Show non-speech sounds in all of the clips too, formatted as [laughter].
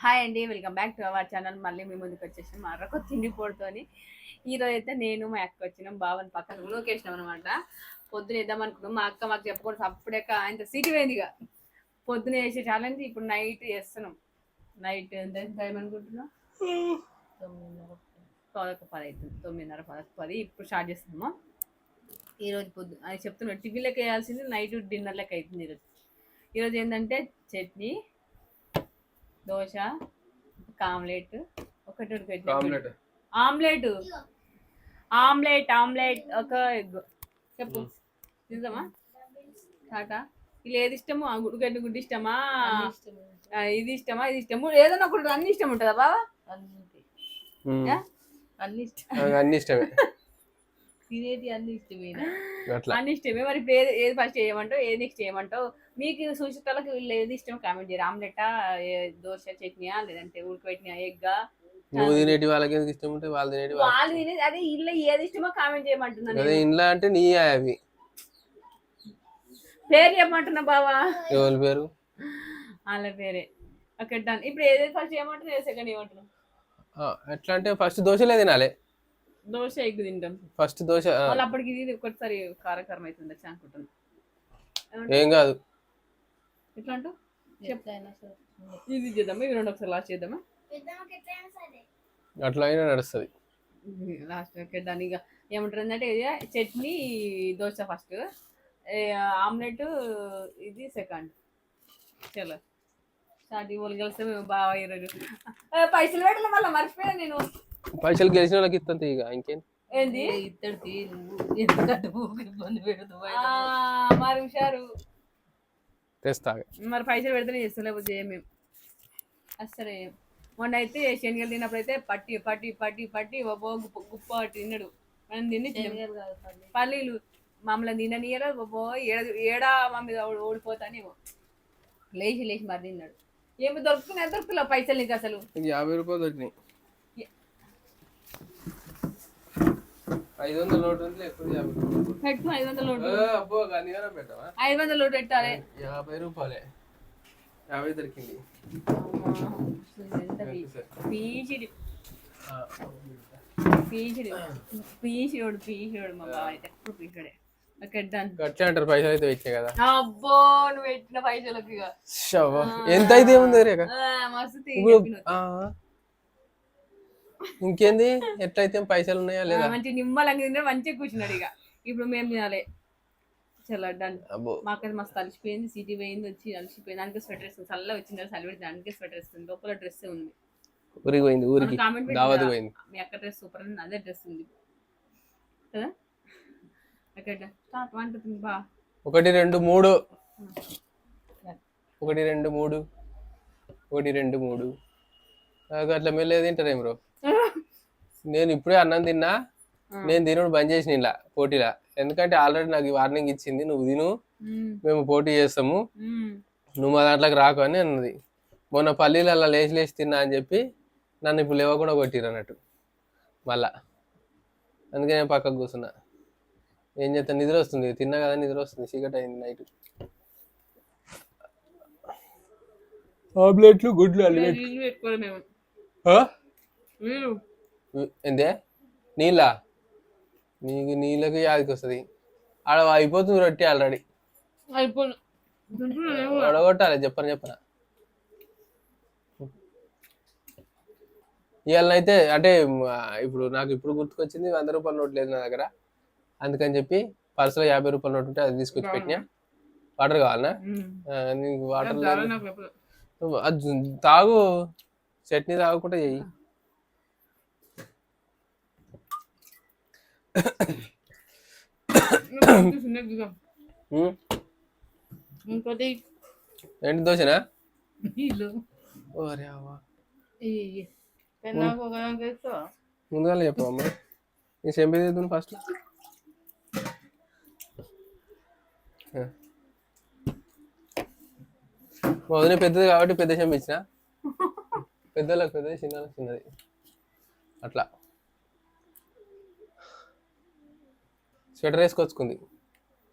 Hi అండి welcome back to our channel. మళ్ళీ మీ ముందుకు వచ్చేసాం మరొక తిండి పొడితోని. ఈరోజు అయితే నేను మా అక్క వచ్చినాం బావని పక్కన లోకేసినాం అనమాట పొద్దున వేద్దాం అనుకున్నాం. మా అక్క మాకు చెప్పకూడదు అప్పుడెక్క ఆయన సీటు పోయింది ఇక. పొద్దున వేసే ఛాలెంజ్ ఇప్పుడు నైట్ చేస్తున్నాం. నైట్ ఎంత టైం అనుకుంటున్నాం పదొక పది అవుతుంది. తొమ్మిదిన్నర పదొక పది ఇప్పుడు స్టార్ట్ చేస్తున్నాము? ఈరోజు పొద్దు అది చెప్తున్నాం టిఫిన్లకు వేయాల్సింది నైట్ డిన్నర్ లెక్క అవుతుంది ఈరోజు ఈరోజు ఏంటంటే చట్నీ దోశ ఒక ఆమ్లెట్ ఒకటి ఉడకబెట్టిన ఆమ్లెట్. ఆమ్లెట్. ఆమ్లెట్ ఆమ్లెట్ ఒక ఎగ్. చెప్పు. నిజమా టాటా ఇలా ఏది ఇష్టము? ఆ గుడిగడ్డ గుడ్డి ఇష్టమా? ఇది ఇష్టమా? ఇది ఇష్టము? ఏదైనా ఒకటి అన్ని ఇష్టం ఉంటుందా బావా? యా? అన్ని ఇష్టం. అన్ని ఇష్టమే. [laughs] తినేటి అన్ని ఇష్టమేనా? అన్ని ఇష్టమే. మరి ఇప్పుడు ఏది ఏది ఫస్ట్ చేయమంటావు? ఏది నెక్స్ట్ చేయమంటావు? మీకు సూచితలకు వీళ్ళు ఏది ఇష్టం కామెంట్ చేయరు ఆమ్లెటా దోశ చట్నీయా లేదంటే ఉడకబెట్టిన ఎగ్గా? నువ్వు తినేటి వాళ్ళకి ఎందుకు ఇష్టం ఉంటే వాళ్ళు తినేటి వాళ్ళు తినేది అదే ఇల్లు ఏది ఇష్టమో కామెంట్ చేయమంటున్నాను అదే ఇంట్లో అంటే నీ అవి. పేరు చెప్పమంటున్నా బావా? ఎవరి పేరు? వాళ్ళ పేరే. అక్కడ done. ఇప్పుడు ఏదైతే ఫస్ట్ చేయమంటున్నా ఏ సెకండ్ ఏమంటున్నాం ఆ, ఎట్లా అంటే ఫస్ట్ దోశలే తినాలి. దోశ ఎగ్ తింటాం. ఫస్ట్ దోశ ఆ, మళ్ళీ అప్పటికి ఇది ఒకటిసారి కారకారం అవుతుంది అనుకుంటున్నాను ఏం కాదు. ఎట్లా అంటూ ఎట్లయినా సరే. ఇది చేద్దామా? ఇవి రెండు ఒకసారి లాస్ట్ చేద్దామా? అట్లా అయినా నడుస్తుంది. లాస్ట్ దాని ఇక ఏమంటారు అంటే ఇది చట్నీ దోశ ఫస్ట్. ఆమ్లెట్ ఇది సెకండ్. చలో. స్టార్ట్ ఇవ్వాలి కలిస్తే మేము బాగా ఈరోజు పైసలు పెట్టలే మళ్ళీ మర్చిపోయా నేను. పైసలు గెలిచిన వాళ్ళకి ఇస్తుంది ఇక ఇంకేం? ఏంది? ఇద్దరికి ఎందుకంటే ఇబ్బంది పెడదు ఆ, మరి హుషారు. తెస్తా మరి పైసలు పెడితేనే చేస్తాం లేకపోతే అసలు చేయం. మొన్న అయితే శనగలు తిన్నప్పుడు అయితే పట్టి పట్టి పట్టి పట్టి ఒబ్బో గుప్ప గుప్ప తిన్నాడు. మనం తిని తిన్నాం. పల్లీలు. మమ్మల్ని తిననీయరు ఒబ్బో ఏడ ఏడా మా మీద ఓడి- ఓడిపోతానేమో లేచి లేచి మరి తిన్నాడు. ఏమి దొరుకుతున్నాయి దొరుకుతున్నావు పైసలు నీకు అసలు? యాభై రూపాయలు దొరికినాయి. ఐదు వందల నోటు ఉంది ఎక్కువ యాభై రూపాయలు పెట్టు ఐదు వందల నోటు ఏ, అబ్బో గనిగానే పెట్టావా ఐదు వందల నోటు పెట్టాలి యాభై రూపాయలే యాభై దొరికింది ఎంత పీచిడి ఆ, పీచిడి పీచిడు పీచిడు మా బావ అయితే ఎప్పుడు పీచిడే ఓకే డన్ గట్లే అంటారు పైసలు అయితే వచ్చాయి కదా అబ్బో నువ్వు పెట్టిన పైసలకి ఇక. షవ్వ. ఎంత అయితే ఏముంది రేఖ ఆ, మస్తు తీగ ఇప్పుడు చెప్పినావు. ఆ. ఇంకేంది? ఎట్లయితే పైసలు ఉన్నాయా లేదా మంచి నిమ్మలంగా తిన్నాడు మంచిగా కూర్చున్నాడు ఇక. ఇప్పుడు మేము తినాలి. చలో డన్. అబ్బో. మాకైతే మస్తు అలసిపోయింది సిటీ పోయింది వచ్చి అలసిపోయింది దానికి స్వెటర్ వేస్తుంది చల్ల వచ్చింది చలి పెడితే దానికి స్వెటర్ వేస్తుంది లోపల డ్రెస్ ఉంది. ఊరికి పోయింది ఊరికి. దావత్ పోయింది. మీ అక్క డ్రెస్ సూపర్ ఉంది అదే డ్రెస్ ఉంది. కదా అక్కడ స్టార్ట్ వంటుంది బా. ఒకటి రెండు మూడు. ఒకటి రెండు మూడు. ఒకటి రెండు మూడు. అట్లా మెల్లే తింటారేం బ్రో? నేను ఇప్పుడే అన్నం తిన్నా నేను తినడు బంద్ చేసిన ఇలా పోటీలా. ఎందుకంటే ఆల్రెడీ నాకు వార్నింగ్ ఇచ్చింది నువ్వు తిను మ్మ్. పోటీ చేస్తాము. నువ్వు మా దాంట్లోకి రాకు అని అన్నది. మొన్న పల్లీలు అలా లేచి లేచి తిన్నా అని చెప్పి నన్ను ఇప్పుడు లేవకుండా కొట్టిరు అన్నట్టు. మళ్ళా. అందుకే నేను పక్కకు కూర్చున్నా. ఏం చేస్తాను నిద్ర వస్తుంది. తిన్నా కదా నిద్ర వస్తుంది. చీకటి అయింది నైట్. ఆమ్లెట్లు గుడ్లు ఆమ్లెట్ ఎందే నీళ్ళ? నీకు నీళ్ళకి యాదికి వస్తుంది. ఆడ అయిపోతుంది రొట్టి ఆల్రెడీ అయిపోయి వడగొట్టాలి చెప్పను చెప్పనా? ఇవాళ అయితే అంటే ఇప్పుడు నాకు ఇప్పుడు గుర్తుకొచ్చింది వంద రూపాయల నోట్ లేదు నా దగ్గర. అందుకని చెప్పి పర్సులో యాభై రూపాయల నోట్ ఉంటే అది తీసుకొచ్చి పెట్టినా. వాటర్ కావాలనా? నీకు వాటర్ తాగు. చట్నీ తాగకుండా చెయ్యి. ఇంకోటి ఏంటి దోశనా? ఓరే అవ్వ? ముందుగా చెప్పు అమ్మ నీ చెంపి తీద్దును ఫస్ట్ వదిన పెద్దది కాబట్టి పెద్ద చెంపి ఇచ్చిన. పెద్దలకు పెద్దది చిన్నలకు చిన్నది. అట్లా. స్వెటర్ వేసుకొచ్చుకుంది.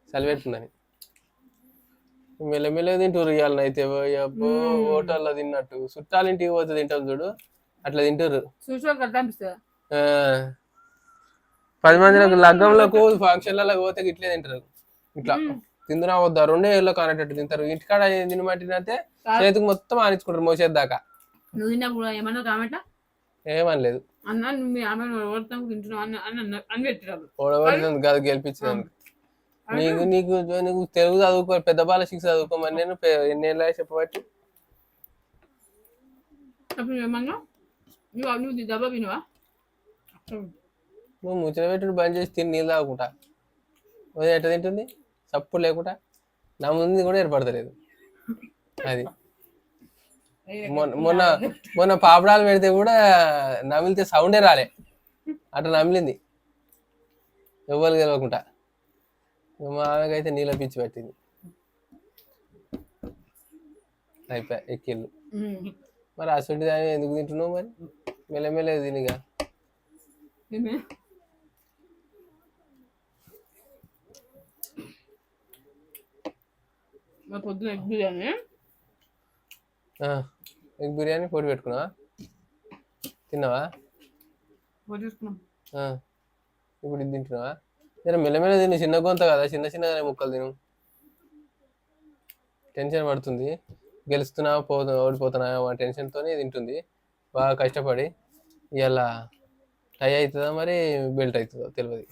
చలి పెడుతుందని. మెల్లమెల్ల తింటారు ఇవాళ అయితే అబ్బో హోటల్లో తిన్నట్టు. చుట్టాలింటికి పోతే తింటారు చూడు. అట్లా తింటారు. పది మంది లగ్గంలకు ఫంక్షన్లకు పోతే ఇట్లే తింటారు ఇట్లా. తిందునా వద్దా? రెండే ఏళ్ళు కానట్టు తింటారు. ఇంటికాడ తినమంటే చేతికి మొత్తం ఆనించుకుంటారు మోసేది దాకా నువ్వు తిన్నప్పుడు ఏమన్నా కామెంట్ ఏమనలేదు. అన్న మీ ఆమె ఓడబడుతుంది కాదు నీకు నీకు నీకు తెలుగు చదువుకో పెద్ద బాల శిక్ష చదువుకోమని నేను పె- ఎన్ని ఏళ్ళ చెప్పబట్టి? నువ్వు ముచ్చట పెట్టుడు బంద్ చేసి తిని నీళ్ళు తాగుకుంటా. ఎట్ట తింటుంది? చప్పుడు లేకుండా. నా ముందు కూడా ఏర్పడతలేదు. అది. మొన్న మొన్న పాపడాలు పెడితే కూడా నమిలితే సౌండే రాలే. అట్లా నమిలింది. ఎవ్వరు గెలవకుండా మా ఆమెకైతే నీళ్ళ పిచ్చి పెట్టింది. అయిపోయా ఎక్కిళ్ళు. మరి అసలు దాన్ని ఎందుకు తింటున్నావు మరి? మెల్లమెల్ల తినిగా పొద్దున ఎగ్ బిర్యానీ ఎగ్ బిర్యానీ పొడి పెట్టుకున్నావా? తిన్నావా. ఇప్పుడు ఇది తింటున్నావా? జర మెల్లమెల్ల తిని చిన్న గొంత కదా చిన్న చిన్నగానే ముక్కలు తిను. టెన్షన్ పడుతుంది. గెలుస్తున్నా పోతు ఓడిపోతున్నా టెన్షన్తోనే తింటుంది. బాగా కష్టపడి ఇవాళ టై అవుతుందా మరి బెల్ట్ అవుతుందో తెలియదు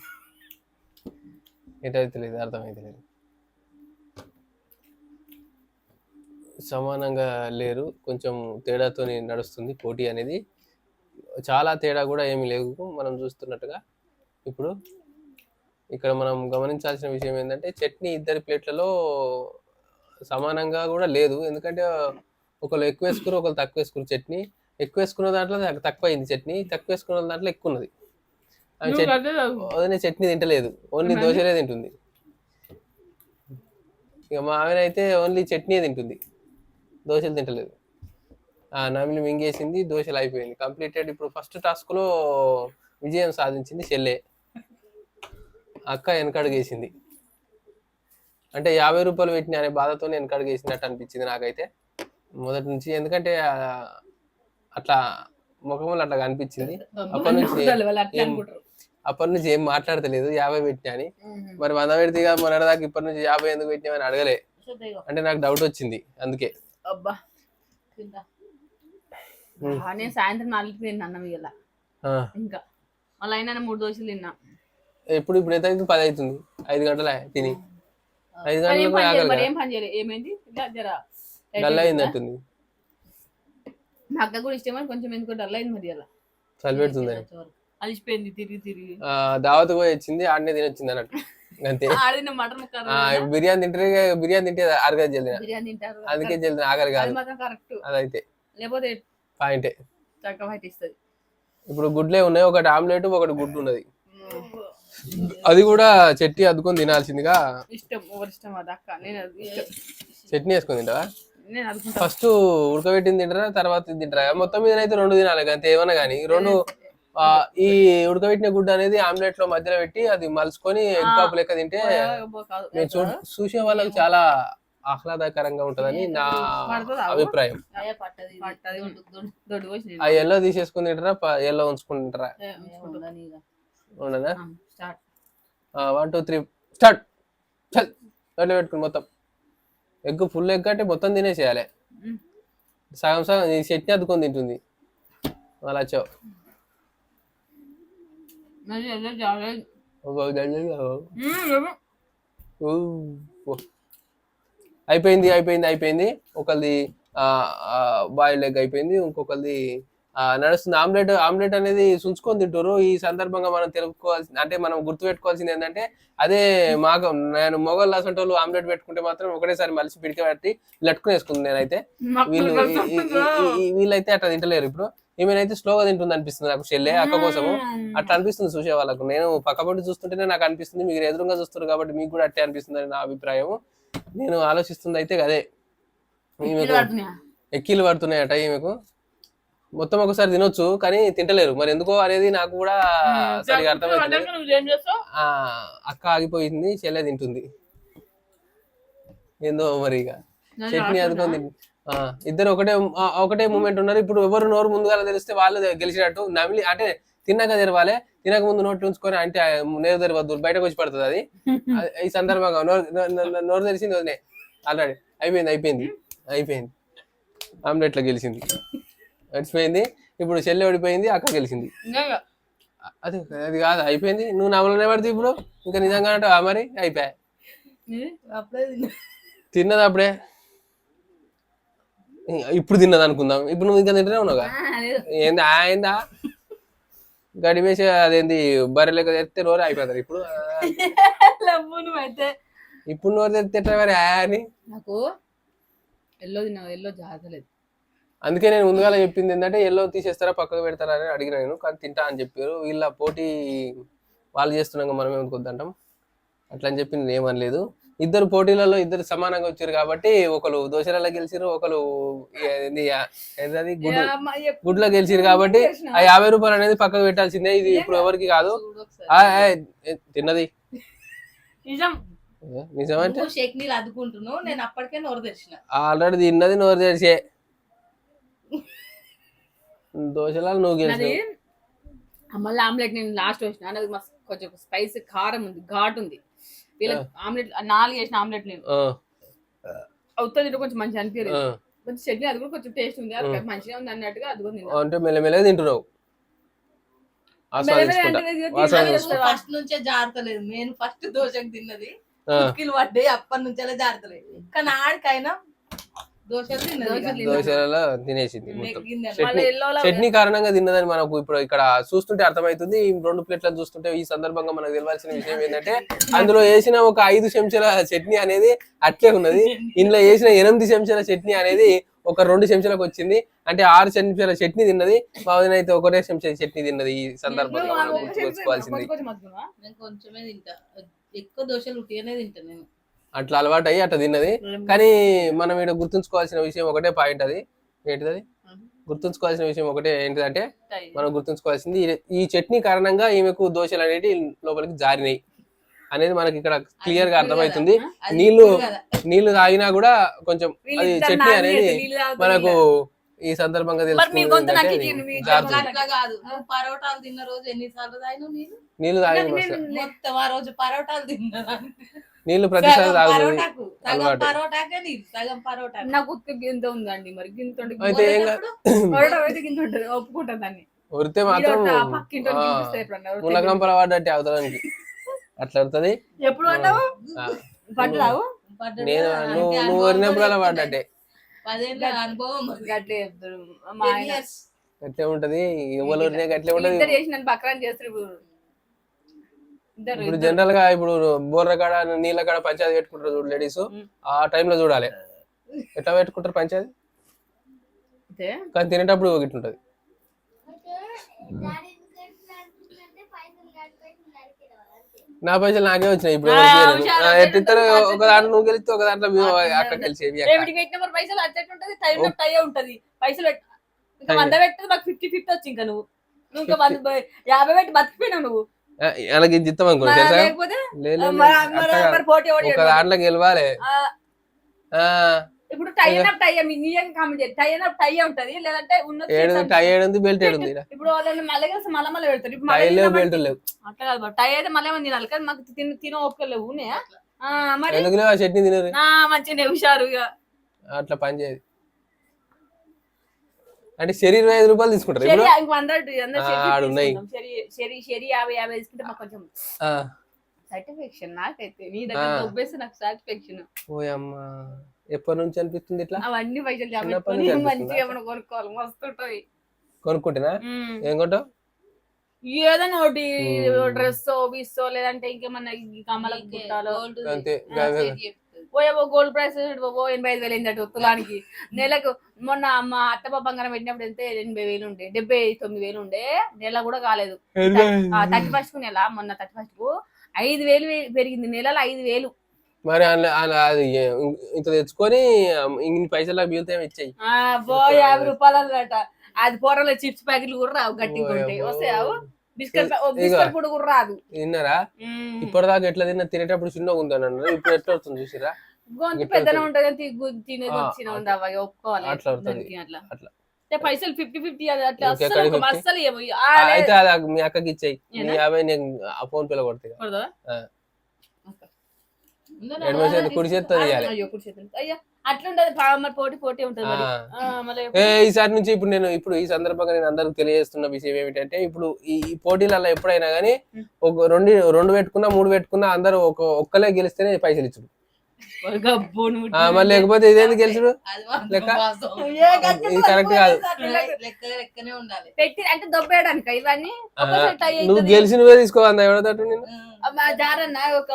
ఎటైతే తెలియదు అర్థమైతలేదు. సమానంగా లేరు. కొంచెం తేడాతో నడుస్తుంది పోటీ అనేది. చాలా తేడా కూడా ఏమీ లేవు. మనం చూస్తున్నట్టుగా ఇప్పుడు ఇక్కడ మనం గమనించాల్సిన విషయం ఏంటంటే చట్నీ ఇద్దరి ప్లేట్లలో సమానంగా కూడా లేదు. ఎందుకంటే ఒకళ్ళు ఎక్కువ వేసుకురు ఒకళ్ళు తక్కువ వేసుకురు చట్నీ. ఎక్కువ వేసుకున్న దాంట్లో తక్కువ- అయింది చట్నీ. తక్కువ వేసుకున్న దాంట్లో ఎక్కువ ఉన్నది అదే. వదిన చట్నీ తింటలేదు. ఓన్లీ దోశలే తింటుంది. ఇక మా ఆమెన అయితే ఓన్లీ చట్నీ తింటుంది. దోశలు తింటలేదు. ఆ నమిలి మింగేసింది దోశలు అయిపోయింది. కంప్లీటెడ్ ఇప్పుడు ఫస్ట్ టాస్క్లో విజయం సాధించింది చెల్లె. అక్క వెనకడుగేసింది. అంటే యాభై రూపాయలు పెట్టిన అనే బాధతో వెనకడుగేసినట్టు అనిపించింది నాకైతే. మొదటి నుంచి ఎందుకంటే అట్లా ముఖంలో అట్లా కనిపించింది. అప్పటి నుంచి అప్పటి నుంచి ఏం మాట్లాడతలేదు యాభై పెట్టినా అని. మరి వంద పెడితే ఇక మొన్నటిదాకా ఇప్పటి నుంచి యాభై ఎందుకు పెట్టినామని అడగలే. అంటే నాకు డౌట్ వచ్చింది అందుకే. అబ్బా. ఆ, నేను సాయంత్రం నాలుగు తిన్నా అన్నం ఆ, ఇంకా. మళ్ళీ అయినా మూడు దోశలు తిన్నా. ఎప్పుడు ఇప్పుడు ఎంత అవుతుంది పది అవుతుంది. ఐదు గంటలే తిని. ఐదు మరి ఏం పని చేయలేదు ఏమైంది? ఇలా డల్ అయిందట్టుంది మా అక్క కూడా ఇష్టమని కొంచెం ఎందుకో డల్ అయింది మరి అలా చలి పెడుతుందని అలిసిపోయింది తిరిగి తిరిగి. దావత్ పోయి వచ్చింది ఆడనే తినొచ్చింది అన్నట్టు. [laughs] అంతే. బిర్యానీ తింటే బిర్యానీ తింటే అరగదు జల్దిన తింటారు. అందుకే జల్దిన ఆగలి కాదు. అదైతే. లేకపోతే పాయింటే. ఇప్పుడు గుడ్లే ఉన్నాయి. ఒకటి ఆమ్లెట్ ఒకటి గుడ్డు ఉన్నది. అది కూడా చట్నీ అద్దుకొని తినాల్సిందిగా. చట్నీ వేసుకొని తింటావా? ఫస్ట్ ఉడకబెట్టింది తింటారా? తర్వాత తింటారా? మొత్తం మీద అయితే రెండు తినాలి. అంతే ఏమన్నా కానీ. రెండు ఈ ఉడకబెట్టిన గుడ్డ అనేది ఆమ్లెట్లో మధ్యలో పెట్టి అది మలుచుకొని ఎగ్ కాపు లెక్క తింటే నేను చూసే వాళ్ళకి చాలా ఆహ్లాదకరంగా ఉంటదని నా? అభిప్రాయం. ఆ ఎల్లో తీసేసుకుని తింటారా? ప- ఎల్లో ఉంచుకుని తింటారా ఉండదా? Start. One two three start. చల్. అట్లా పెట్టుకుని మొత్తం. ఎగ్ ఫుల్ ఎగ్ అంటే మొత్తం తినేసేయాలి. సగం సగం ఈ చట్నీ అద్దుకొని తింటుంది. అలా వచ్చావు అయిపోయింది అయిపోయింది అయిపోయింది ఒకరిది బాయిల్డ్ ఎగ్ అయిపోయింది ఇంకొకరిది నడుస్తుంది ఆమ్లెట్ ఆమ్లెట్ అనేది సుంచుకొని తింటారు ఈ సందర్భంగా మనం తెలుపుకోవాల్సింది అంటే మనం గుర్తుపెట్టుకోవాల్సింది ఏంటంటే అదే మాకు నేను మొగల్ అసంటోళ్ళు ఆమ్లెట్ పెట్టుకుంటే మాత్రం ఒకటేసారి మలిసి పిడిక పెట్టి లట్టుకుని వేసుకుంది నేనైతే వీళ్ళు వీళ్ళైతే అట్లా తింటలేరు ఇప్పుడు. ఈమెనైతే స్లోగా తింటుంది అనిపిస్తుంది నాకు చెల్లె అక్క కోసము. అట్లా అనిపిస్తుంది చూసే వాళ్ళకు. నేను పక్కపడి చూస్తుంటేనే నాకు అనిపిస్తుంది మీకు ఎదురుగా చూస్తారు కాబట్టి మీకు కూడా అట్టే అనిపిస్తుంది అని నా అభిప్రాయం నేను ఆలోచిస్తుంది అయితే అదే ఈమెకు ఎక్కిలు పడుతున్నాయట ఈమెకు మొత్తం ఒకసారి తినొచ్చు కానీ తింటలేరు. మరి ఎందుకో అనేది నాకు కూడా సరిగా ఆ, అక్క ఆగిపోయింది చెల్లె తింటుంది. ఏందో మరి ఇక. చట్నీ ఆ, ఇద్దరు ఒకటే ఒకటే మూమెంట్ ఉన్నారు. ఇప్పుడు ఎవరు నోరు ముందుగా తెలిస్తే వాళ్ళు గెలిచినట్టు నమిలి అంటే తిన్నాక తెరవాలి తినక ముందు నోట్లు ఉంచుకొని అంటే నేరు తెరవద్దు బయటకు వచ్చి పడుతుంది అది. [laughs] ఈ సందర్భంగా నోరు నోరు తెరిచింది వదిలే ఆల్రెడీ అయిపోయింది అయిపోయింది. అయిపోయింది. ఆమ్లెట్లో గెలిచింది. వచ్చిపోయింది ఇప్పుడు చెల్లె ఓడిపోయింది అక్క గెలిచింది. అది అది కాదు అయిపోయింది. నువ్వు నమ్మలనే పడితే ఇప్పుడు? ఇంకా నిజంగా అంటే మరి? అయిపోయా. తిన్నది అప్పుడే? ఇప్పుడు తిన్నది అనుకుందాం. ఇప్పుడు నువ్వు ఇంకా తింటూనే ఉన్నావుగా? ఏంది ఏందా? గడిమేసి అదేంది బర్రె లెక్క తెస్తే నోరు అయిపోతారు ఇప్పుడు ఇప్పుడు నోరు తెస్తే మరి అని? నాకు ఎల్లో తిన్నా ఎల్లో జాతలేదు అందుకే నేను ముందుగా చెప్పింది ఏంటంటే ఎల్లో తీసేస్తారా పక్కకు పెడతారా అని అడిగిన నేను కానీ తింటా అని చెప్పారు. వీళ్ళ పోటీ వాళ్ళు చేస్తున్నాక మనం ఏమి వద్దంటాం అట్లా అని చెప్పి నేను ఏమనలేదు. ఇద్దరు పోటీలలో ఇద్దరు సమానంగా వచ్చారు కాబట్టి ఒకరు దోశలలో గెలిచారు ఒకరు గుడ్లో గెలిచారు కాబట్టి ఆ యాభై రూపాయలు అనేది పక్కకు పెట్టాల్సిందే ఇది ఇప్పుడు ఎవరికి కాదు. తిన్నది. నిజం. నిజమంటే? నేను అప్పటికే నోరు తెరిచిన. ఆల్రెడీ తిన్నది నోరు తెరిచే. దోశలలో నువ్వు గెలిచినావు. మళ్ళీ ఆమ్లెట్ నేను లాస్ట్ మస్తు కొంచెం స్పైస్ కారం ఉంది ఘాట్ ఉంది. వీళ్ళకి ఆమ్లెట్ నాలుగు వేసిన ఆమ్లెట్ నేను. ఆ, అవుతుంది కొంచెం మంచి అనిపించలేదు. కొంచెం చట్నీ అది కూడా కొంచెం టేస్ట్ ఉంది అది మంచిగా ఉంది అన్నట్టుగా అది కూడా. అంటే మెల్లమెల్లగా తింటున్నావు. ఫస్ట్ నుంచే జారతలేదు. నేను ఫస్ట్ దోశకు తిన్నది. ఆ, ఉక్కిలు పడ్డాయి అప్పటి నుంచే జారతలేదు. కానీ ఆడికైనా దోశలలో తినేసింది. చట్నీ కారణంగా తిన్నదని మనకు ఇప్పుడు ఇక్కడ చూస్తుంటే అర్థమవుతుంది. ఈ రెండు ప్లేట్లను చూస్తుంటే ఈ సందర్భంగా మనకు తెలియాల్సిన విషయం ఏంటంటే అందులో వేసిన ఒక ఐదు చెంచాల చట్నీ అనేది అట్లే ఉన్నది. ఇందులో వేసిన ఎనిమిది చెంచాల చట్నీ అనేది ఒక రెండు చెంచాలకు వచ్చింది. అంటే ఆరు చెంచాల చట్నీ తిన్నది. మా వదిన అయితే ఒకటే చెంచా చట్నీ తిన్నది ఈ సందర్భంగా మనం ఎక్కువ దోశలు ఉట్టిగానే నేను. అట్లా అలవాటు అయ్యి అట్లా తిన్నది. కానీ మనం ఇక్కడ గుర్తుంచుకోవాల్సిన విషయం ఒకటే పాయింట్ అది. ఏంటిది అది గుర్తుంచుకోవాల్సిన విషయం ఒకటే ఏంటిదంటే టై. మనం గుర్తుంచుకోవాల్సింది ఈ- చట్నీ కారణంగా ఈమెకు దోశలు అనేవి లోపలికి జారినాయి. అనేది మనకి ఇక్కడ క్లియర్గా అర్థమవుతుంది. నీళ్ళు. నీళ్ళు తాగినా కూడా కొంచెం అది చట్నీ అనేది మనకు ఈ సందర్భంగా పరోటాలు తిన్న రోజు ఎన్నిసార్లు నీళ్ళు? నీళ్ళు తాగి మొత్తం ఆ రోజు పరోటాలు తిన్నా. నీళ్ళు ప్రతిసారి తాగుతుంది. అలవాటు. నాకు ఉత్తి గింత ఉందండి మరి గింత అయితే గింత ఉంటుంది ఒప్పుకుంటాను దాన్ని. ఉరితే మాత్రం పడ్డట్టే అవతలానికి. అట్లా అవుతుంది ఎప్పుడు పడ్డావు? నేను నువ్వు నువ్వు వరినప్పుడు అలా పడ్డట్టే. గట్లే ఉంటది. ఎవరు అట్లే ఉంటది ఇద్దరు చేసి నన్ను పక్కన చేస్తారు ఇప్పుడు జనరల్గా ఇప్పుడు బోర్ర కాడ నీళ్ళ కాడ పంచాయతీ పెట్టుకుంటారు చూడు లేడీస్. ఆ టైంలో చూడాలి. ఎట్లా పెట్టుకుంటారు పంచాయతీ? కానీ తినేటప్పుడు ఇట్లుంటది నా పైసలు నాకే వచ్చినాయి ఇప్పుడు ఇస్తారు? ఒక దాంట్లో నువ్వు గెలిస్తే ఒక దాంట్లో మేము అక్క కలిసేవి అక్క. ఏమిటి పెట్టిన మరి పైసలు ఉంటది టైం టై ఉంటది. పైసలు ఇంకా వంద పెట్టదు మాకు ఫిఫ్టీ ఫిఫ్టీ వచ్చి ఇంకా నువ్వు. నువ్వు ఇంకా యాభై పెట్టి బతికిపోయినావు నువ్వు. అలాగే ఇస్తాం అనుకో కాదు. ఒక? దాంట్లో గెలవాలి. ఇప్పుడు టై అయినప్పుడు టై నిజంగా కామెంట్ చేయండి టై ఉంటది లేదంటే ఉన్నది. టై ఉంది బెల్ట్ ఉంది. ఇప్పుడు వాళ్ళని మళ్ళీ కలిసి మళ్ళీ మళ్ళీ పెడతారు. ఇప్పుడు మళ్ళీ బెల్ట్ లేవు అట్లా కాదు. టై అయితే మళ్ళీ ఏమైనా తినాలి మాకు తిన తిన ఓపిక లేవు మరి చట్నీ తినరు మంచిగా హుషారు అట్లా పని చేయదు. అంటే శరీరం ఐదు రూపాయలు తీసుకుంటారు. శరి యాభై యాభై తీసుకుంటే మాకు కొంచెం సాటిస్ఫాక్షన్ నాకైతే. నీ దగ్గర ఆ. దొబ్బేస్తే నాకు సాటిస్ఫాక్షన్. ఓయమ్మా ఎప్పటి నుంచి అనిపిస్తుంది ఇట్లా? అవన్నీ పైసలు మంచిగా? ఏమైనా కొనుక్కోవాలి మస్తు ఉంటాయి కొనుక్కుంటేనా? ఉమ్. ఏం కొంటావు? ఏదైనా ఒకటి. డ్రెస్ బిస్సో లేదంటే ఇంకేమన్నా ది. అంతే. ఓ గోల్డ్ ప్రైస్ ఓ ఎనభై ఐదు వేలు అయిందట తులానికి. నెలకు మొన్న మా అత్తమ్మ బంగారం పెట్టినప్పుడు వెళ్తే ఎనభై వేలు ఉండే డెబ్బై తొమ్మిది వేలు ఉండే నెల కూడా కాలేదు. థర్టీ ఫస్ట్కు నెల మొన్న థర్టీ ఫస్ట్కు ఐదు వేలు పెరిగింది నెలలో ఐదు వేలు. మరి అది ఇంత తెచ్చుకొని ఇన్ని పైసలు మిగులుతాయి ఇచ్చాయి? యాభై రూపాయలు అది కూరలో చిప్స్ ప్యాకెట్లు కూడా రావు గట్టిగా ఉంటాయి వస్తాయి రాదు. తిన్నారా. ఇప్పటిదాకా ఎట్లా తిన్నా? తినేటప్పుడు చిన్నగా ఉందని అన్నారు. ఇప్పుడు ఎట్లా వస్తుంది చూసిరా గొంతు గిట్ల పెద్దనే అవుతది. ఉంటది కానీ తి- తినేది ఆ, వచ్చిన ఉంది అవ్వ ఒప్పుకోవాలి. అట్లా అవుతది. దానికి అట్లా. అట్లా. అంటే పైసలు ఫిఫ్టీ ఫిఫ్టీ అట్లా ఇంకెక్కడ అస్సలు 50? అస్సలు ఏమో ఆ, అయితే అది మీ అక్కకి ఇచ్చేయి. ఏనా? యాభై నేను ఆ ఫోన్ పేలో కొడతాయి కుడి చేతితో అయ్యో. మరి పోటీ పోటీ ఉంటది మళ్ళీ ఏ ఈసారి నుంచి ఇప్పుడు నేను ఇప్పుడు ఈ సందర్భంగా నేను అందరికి తెలియజేస్తున్న విషయం ఏమిటంటే ఇప్పుడు ఈ ఈ పోటీలలో ఎప్పుడైనా కానీ. ఒక రెండు రెండు పెట్టుకున్నా మూడు పెట్టుకున్నా అందరూ ఒక ఒక్కలే గెలిస్తేనే పైసలు ఇచ్చుడు. మరి లేకపోతే ఇదేంది గెలుచుడు? లెక్క? ఇది కరెక్ట్ కాదు. పెట్టి అంటే దొబ్బేయడానికి ఇవన్నీ? నువ్వు. గెలిచినవే తీసుకోవాలి నేను అమ్మా, జారన్న ఒక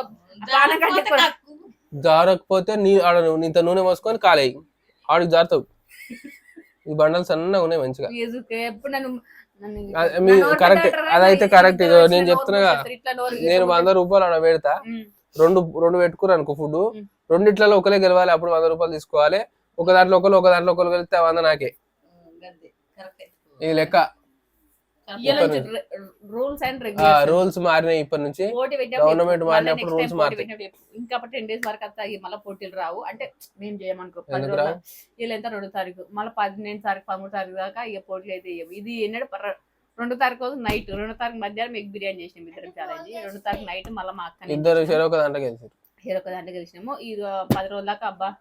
జారకపోతే నీ ఆడ నువ్వు ఇంత నూనె పోసుకొని కాలేయి ఆడికి జారుతావు. ఈ బండలు సన్నగా ఉన్నాయి మంచిగా. మీ రా, అదైతే నోరు నేను నోరు నేను వంద రూపాయలు ఆడ పెడతా. రెండు రెండు పెట్టుకురు అనుకో ఫుడ్. రెండిట్లలో ఒకరే గెలవాలి అప్పుడు వంద రూపాయలు తీసుకోవాలి. ఒక దాంట్లో ఒకరు ఒక దాంట్లో ఒకరు గెలిస్తే వంద నాకే. కరెక్టే. ఈ లెక్క. Rules and regulations. రూల్స్ మారినాయి ఇప్పటి నుంచి. చెప్పు. మారినప్పుడు. పెట్టినప్పుడు చెప్పు. ఇంకా టెన్ డేస్ వరకు వస్తాయి మళ్ళీ పోటీలు రావు. అంటే మేము చేయమనుకో పది ఎందుకు రోజులు రావు? వీళ్ళు ఎంత? రెండో తారీఖు. మళ్ళీ పదిహేను తారీఖు పదమూడు తారీఖు దాకా ఇక పోటీలు అయితే ఇవ్వవు. ఇది ఎన్నడు పర- రెండో తారీఖు రోజు నైట్ రెండో తారీఖు మధ్యాహ్నం ఎగ్ బిర్యానీ చేసినాం ఇద్దరం ఛాలెంజ్ రెండో తారీఖు నైట్ మళ్ళీ మా అక్క ఇద్దరు చెరొక దాంట్లో గెలిచారు. హీరో ఒక దాంట్లో గెలిచినాము. ఈ పది రోజుల దాకా అబ్బా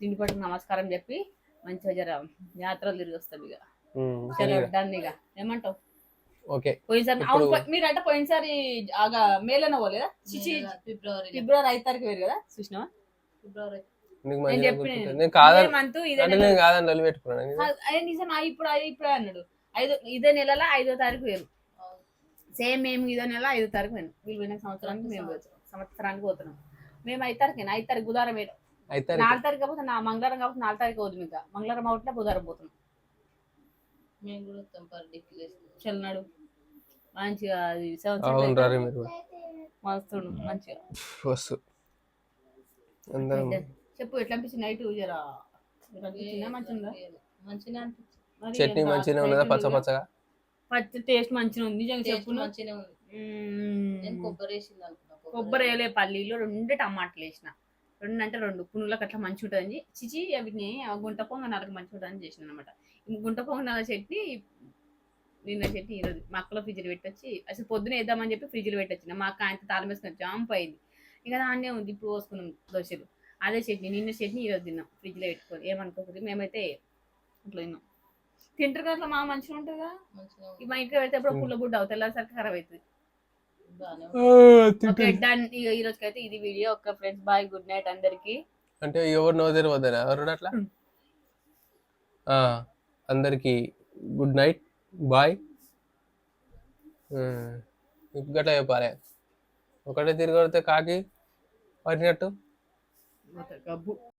తిండి పట్టుకు నమస్కారం చెప్పి మంచిగా జర యాత్రలు తిరిగి వస్తాం ఇక చలో. డన్ ఇక ఏమంటావు? ఓకే. పోయినసారి అవును పోయి- మీరంటే పోయినసారి ఆగా మేలోనే పోలేదా? చిచి ఫిబ్రవరి ఫిబ్రవరి ఐదు తారీఖు వేరు కదా చూసినావా? ఫిబ్రవరి. నేను కాదని అంటే పెట్టుకున్నాను నిజం ఇప్పుడు ఇప్పుడే అన్నాడు. ఐదో ఇదే నెలలో ఐదో తారీఖు వేరు. సేమ్ మేము ఇదో నెల ఐదో తారీఖు పోయినాం వీళ్ళు పోయిన సంవత్సరానికి మేము సంవత్సరానికి పోతున్నాం. మేము ఐదు తారీఖు ఐదు తారీఖు బుధవారం వేరు. నాలుగు తారీఖు కాకపోతే నా మంగళవారం కాబట్టి నాలుగు తారీఖు అవుతుంది ఇంకా. మంగళవారం అవుతుంటే బుధవారం పోతున్నాం. మేము కూడా చల్లనాడు. మంచిగా అది రారే మీరు. మస్తుండు మంచిగా. వస్తు. అందరం చెప్పు ఎట్లా అనిపించింది నైట్ జరా మంచిగా మంచిగా అనిపించింది. చట్నీ ఎంత మంచిగానే ఉన్నదా? పచ్చ? పచ్చగా? పచ్చి టేస్ట్ మంచిగా ఉంది నిజంగా చెప్పు మంచిగానే ఉంది. నేను కొబ్బరి వేసింది అనుకున్నా కొబ్బరి. వేలే పల్లీలు రెండు టమాటాలు వేసిన. రెండు అంటే రెండు పునులకు అట్లా మంచిగా ఉంటుందని. చిచి అవిని ఆ గుంట పొంగ నరకు మంచిగా ఉంటుందని చేసిన అనమాట గుంట పొంగ నల్ల చట్నీ నిన్న చట్నీ ఈరోజు మా అక్కలో ఫ్రిడ్జ్లో పెట్టొచ్చి అసలు పొద్దున వేద్దామని చెప్పి ఫ్రిడ్జ్లో పెట్టొచ్చిన. మా అక్క ఆయన తాళం వేసుకుని జాంప్ అయింది. ఇంకా దాన్నే ఉంది ఇప్పుడు పోసుకున్నాం దోశలు. అదే చట్నీ నిన్న చట్నీ ఈరోజు తిన్నాం ఫ్రిడ్జ్లో పెట్టుకొని. ఏమనుకోకూడదు మేమైతే అట్లా తిన్నాం. తింటారు కదా అట్లా మా మంచిగా ఉంటుంది మా ఇంట్లో పెడితే ఎప్పుడు పుల్ల బుడ్డ అవుతుంది తెల్లారిసరికి ఖరాబ్ అవుతుంది. బాగానే ఓకే డన్. ఈ రోజుకి అయితే ఇది వీడియో. ఒక ఫ్రెండ్స్ బాయ్ గుడ్ నైట్ అందరికి. అంటే ఎవరు నో తెలియదు ఎవరు అట్లా? అందరికి గుడ్ నైట్. బాయ్. గట్లా చెప్పాలి. ఒకటే తిరిగి కొడితే కాకి పడినట్టు